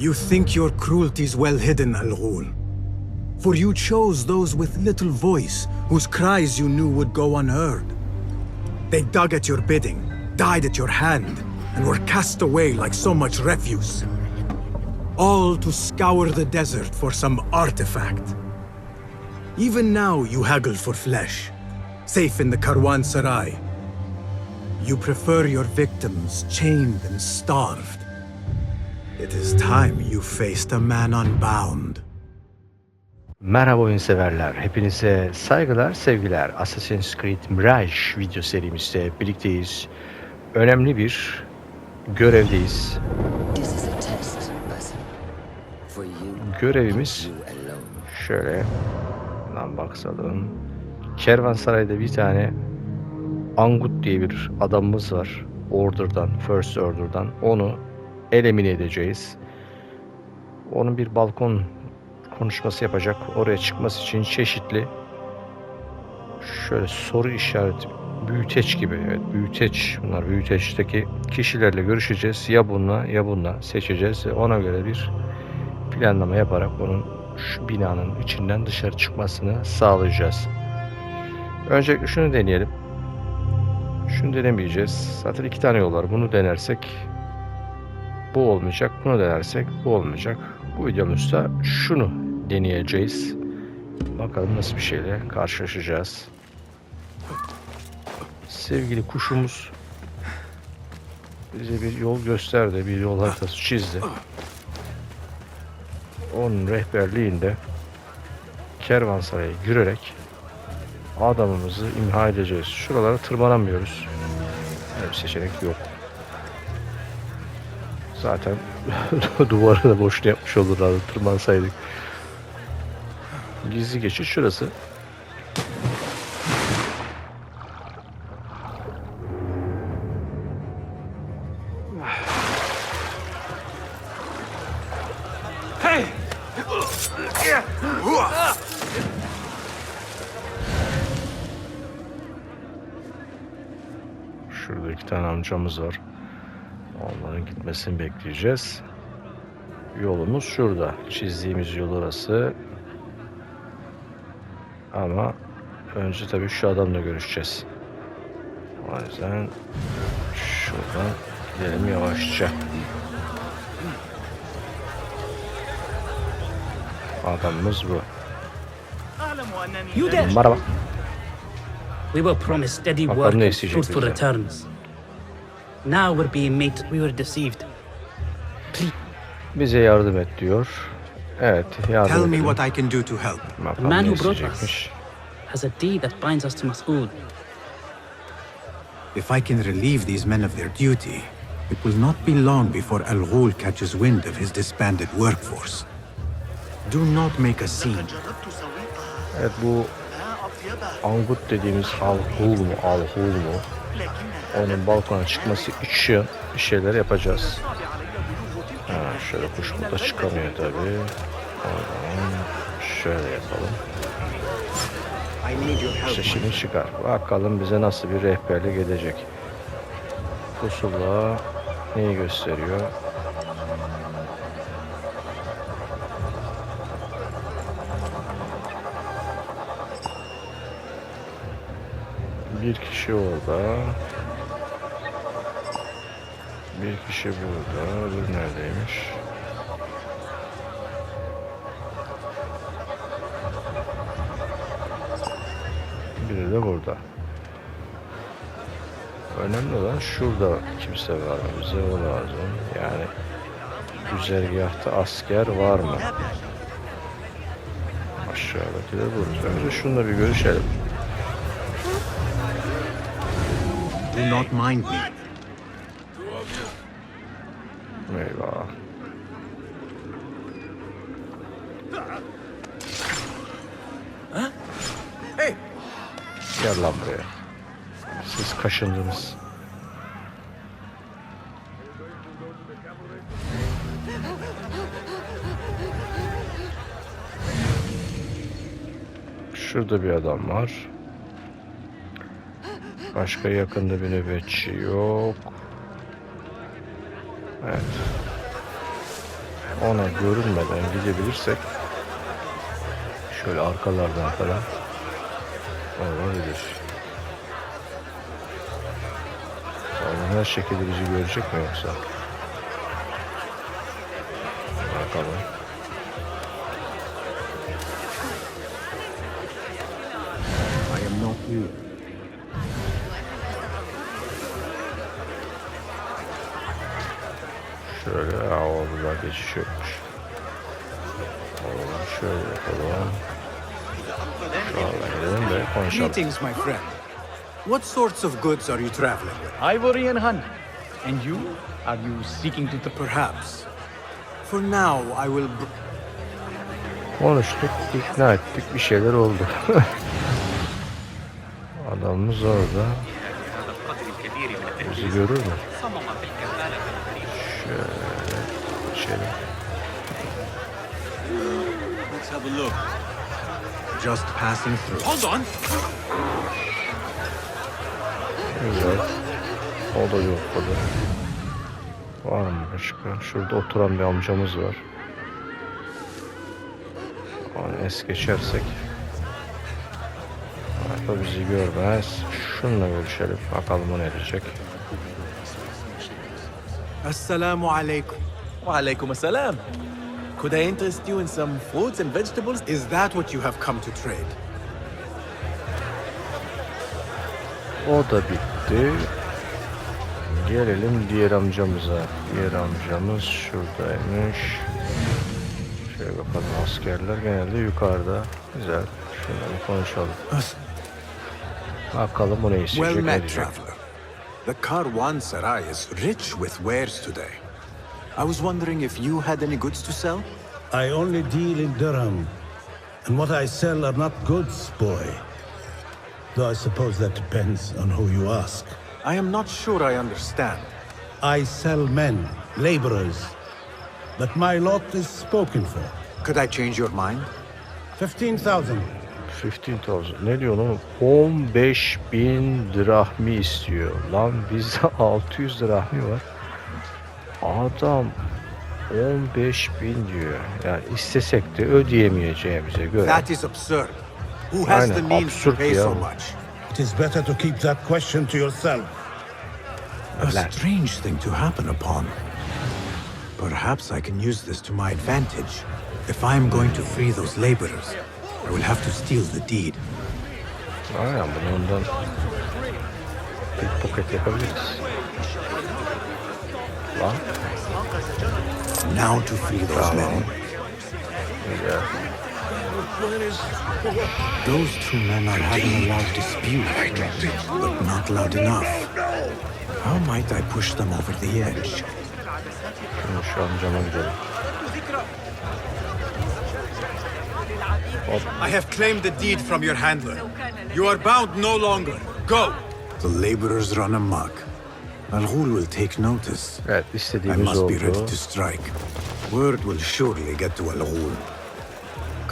You think your cruelty's well hidden, Al Ghul. For you chose those with little voice, whose cries you knew would go unheard. They dug at your bidding, died at your hand, and were cast away like so much refuse. All to scour the desert for some artifact. Even now you haggle for flesh, safe in the Karwansarai. You prefer your victims chained and starved. It is time you faced a man unbound. Merhaba oyun severler. Hepinize saygılar, sevgiler. Assassin's Creed Mirage video serimizde birlikteyiz. Önemli bir görevdeyiz. This is a test, Basim. For you, Görevimiz şöyle lan baksalım. Kervansaray'da bir tane Angut diye bir adamımız var. Order'dan, First Order'dan. Onu elimine edeceğiz. Onun bir balkon konuşması yapacak. Oraya çıkması için çeşitli şöyle soru işareti büyüteç gibi. Evet büyüteç. Bunlar büyüteçteki kişilerle görüşeceğiz. Ya bununla ya bununla seçeceğiz. ve Ona göre bir planlama yaparak onun şu binanın içinden dışarı çıkmasını sağlayacağız. Öncelikle şunu deneyelim. Şunu denemeyeceğiz. Zaten iki tane yol var. Bunu denersek bu olmayacak. Bunu denersek bu olmayacak. Bu videomuzda şunu deneyeceğiz. Bakalım nasıl bir şeyle karşılaşacağız. Sevgili kuşumuz bize bir yol gösterdi. Bir yol haritası çizdi. Onun rehberliğinde kervansaraya girerek adamımızı imha edeceğiz. Şuralara tırmanamıyoruz. Öyle bir seçenek yok. Zaten duvarı da boşuna yapmış olurlardı tırmansaydık. Gizli geçiş şurası. Şurada iki tane amcamız var. Onların gitmesini bekleyeceğiz. Yolumuz şurada. Çizdiğimiz yol orası. Ama önce tabii şu adamla görüşeceğiz. O yüzden şuradan gidelim yavaşça. Adamımız bu. Merhaba. We were promised steady work and fruitful returns. Now we're being made. We were deceived. Please, Bize yardım et diyor. Evet yardım Tell me edelim. what I can do to help. The man who brought us has a deed that binds us to Mas'ud. If I can relieve these men of their duty, it will not be long before Al Ghul catches wind of his disbanded workforce. Do not make a scene. Evet bu Angut dediğimiz Alhul mu Alhul mu onun balkona çıkması için bir şeyler yapacağız. Ha, şöyle kuş burada çıkamıyor tabi. Şöyle yapalım. İşte şimdi çıkar. Bakalım bize nasıl bir rehberlik edecek. Pusula neyi gösteriyor? Bir kişi orada. Bir kişi burada. Öbür neredeymiş? Biri de burada. Önemli olan şurada kimse var mı bize o lazım. Yani güzergahta asker var mı? Aşağıdaki de burada. Önce şununla bir görüşelim. Do not mind me. Gel lan buraya. Siz kaşındınız. Şurada bir adam var. Başka yakında bir nöbetçi yok. Evet. ona görünmeden gidebilirsek şöyle arkalardan falan olabilir. Adam her şekilde bizi görecek mi yoksa? Bakalım. I am not you. Şöyle havalılar geçiş yokmuş. Şöyle yapalım. Konuşalım. Greetings, my friend. What sorts of goods are you traveling with? Ivory and honey. And you? Are you seeking to... Perhaps. For now, I will. Br- Konuştuk, ikna ettik, bir şeyler oldu. Adamımız orada. Bizi görür mü? Şöyle geçelim. Just passing through. Hold on! Güzel. O da yokladı. Var mı başka? Şurada oturan bir amcamız var. Onu es geçersek. Arka bizi görmez. Şununla görüşelim. Bakalım o ne diyecek. Assalamu alaikum. Walaikum assalam. Could I interest you in some fruits and vegetables? Is that what you have come to trade? O da bitti. Gelelim diğer amcamıza. Diğer amcamız şuradaymış. Şöyle bakalım askerler genelde yukarıda. Güzel. Şunları konuşalım. Bakalım o ne isteyecek, Well met, traveler. The Karwan Sarai is rich with wares today. I was wondering if you had any goods to sell? I only deal in dirham, and what I sell are not goods, boy. Though I suppose that depends on who you ask. I am not sure I understand. I sell men, laborers, but my lot is spoken for. Could I change your mind? 15,000. 15,000. Ne diyor oğlum? 15 bin drahmi istiyor. Lan bizde 600 drahmi var. Adam 15 bin diyor. Yani istesek de ödeyemeyeceğimize göre. That is absurd. Who has Aynen, the means to absürt pay ya. so much? It is better to keep that question to yourself. A strange thing to happen upon. Perhaps I can use this to my advantage. If I am going to free those laborers, I will have to steal the deed. Aynen bunu ondan pickpocket yapabiliriz. Lan Now to free those men. güzel. Those two men are having a loud dispute, but not loud enough. How might I push them over the edge? Şimdi şu amcama gidelim. I have claimed the deed from your handler. You are bound no longer. Go! The laborers run amok. Al Ghul will take notice. Evet I istediğimiz must be ready oldu. to strike. Word will surely get to Al Ghul.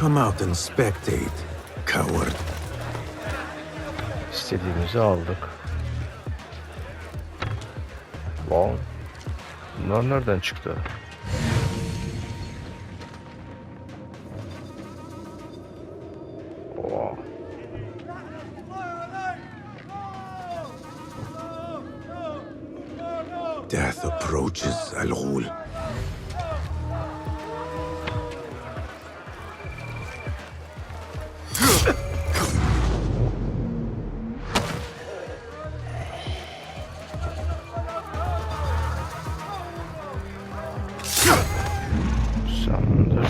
Come out and spectate, coward. İstediğimizi aldık. Lan. Bunlar nereden çıktı? Approaches, Al Ghul. Sandır.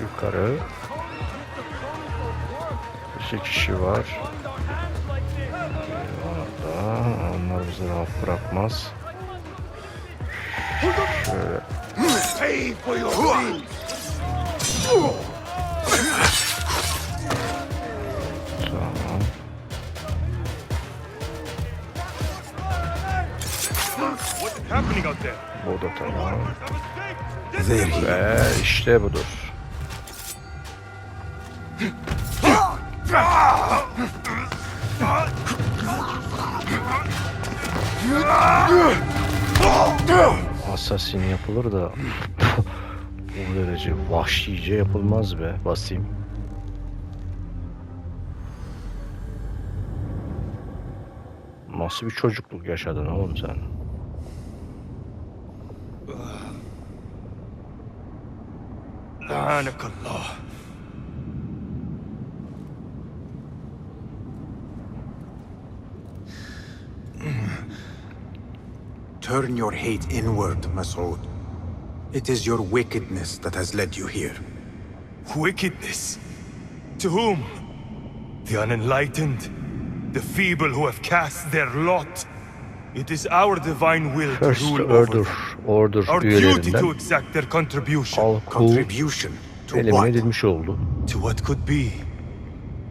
Yukarı. İki kişi var. Bizi rahat bırakmaz. Şöyle. Tamam. Bu da tamam. Ve işte budur. Assassin yapılır da o derece vahşice yapılmaz be. Basayım. Nasıl bir çocukluk yaşadın oğlum sen? Lanekallah. Turn your hate inward, Masood. It is your wickedness that has led you here. Wickedness? To whom? The unenlightened? The feeble who have cast their lot? It is our divine will to First rule over Order, them. Order Our duty to exact their contribution. Al Contribution to what? oldu. To what could be.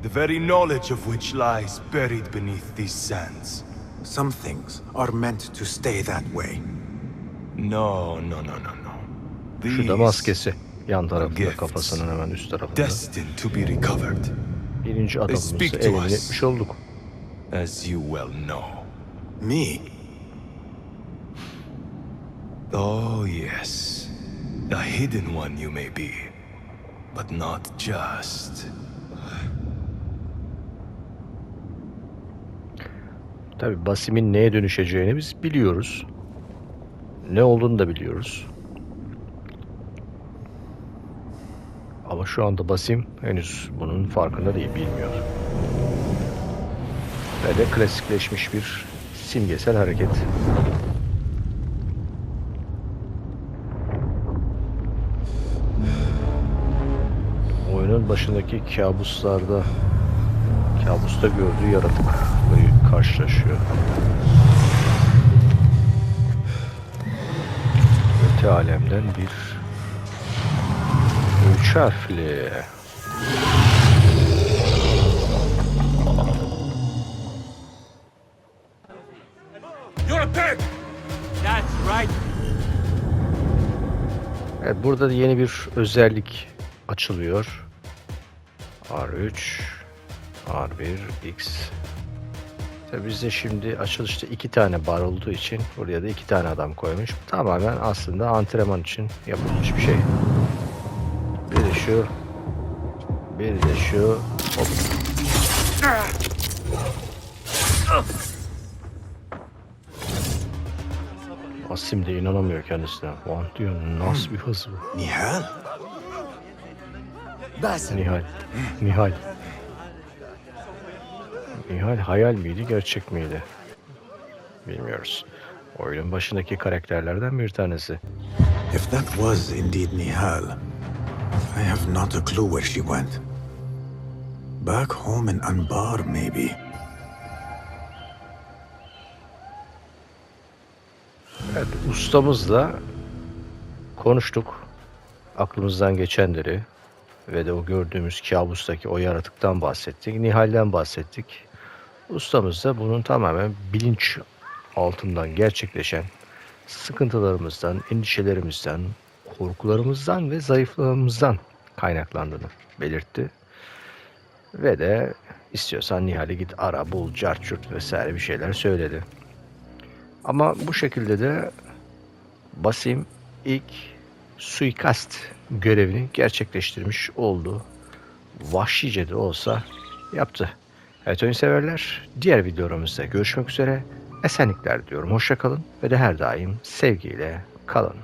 The very knowledge of which lies buried beneath these sands. Some things are meant to stay that way. No, no, no, no, no. Şu da These maskesi. Yan tarafında gifts. kafasının hemen üst tarafında. destined to be recovered, Birinci adamımızı elimine etmiş olduk. as you well know. Me? Oh, yes. A hidden one you may be, but not just. Tabi Basim'in neye dönüşeceğini biz biliyoruz. Ne olduğunu da biliyoruz. Ama şu anda Basim henüz bunun farkında değil, bilmiyor. Ve de klasikleşmiş bir simgesel hareket. Oyunun başındaki kabuslarda kabusta gördüğü yaratıkla karşılaşıyor. Öte alemden bir üç harfli You're a pig! That's right. Evet burada da yeni bir özellik açılıyor. R3 R1 X Bizde şimdi açılışta iki tane bar olduğu için buraya da iki tane adam koymuş. Tamamen aslında antrenman için yapılmış bir şey. Bir de şu bir de şu hop. Asim de inanamıyor kendisine. Lan diyor nasıl bir hız bu? Nihal? Nihal. Nihal. Nihal hayal miydi, gerçek miydi? Bilmiyoruz. Oyunun başındaki karakterlerden bir tanesi. If that was indeed Nihal, I have not a clue where she went. Back home in Anbar, maybe. Evet, ustamızla konuştuk. Aklımızdan geçenleri ve de o gördüğümüz kabustaki o yaratıktan bahsettik. Nihal'den bahsettik. Ustamız da bunun tamamen bilinç altından gerçekleşen sıkıntılarımızdan, endişelerimizden, korkularımızdan ve zayıflığımızdan kaynaklandığını belirtti. Ve de istiyorsan Nihal'i git ara, bul, cart curt vesaire bir şeyler söyledi. Ama bu şekilde de Basim ilk suikast görevini gerçekleştirmiş oldu. Vahşice de olsa yaptı. Evet oyun severler. Diğer videolarımızda görüşmek üzere. Esenlikler diyorum. Hoşça kalın ve de her daim sevgiyle kalın.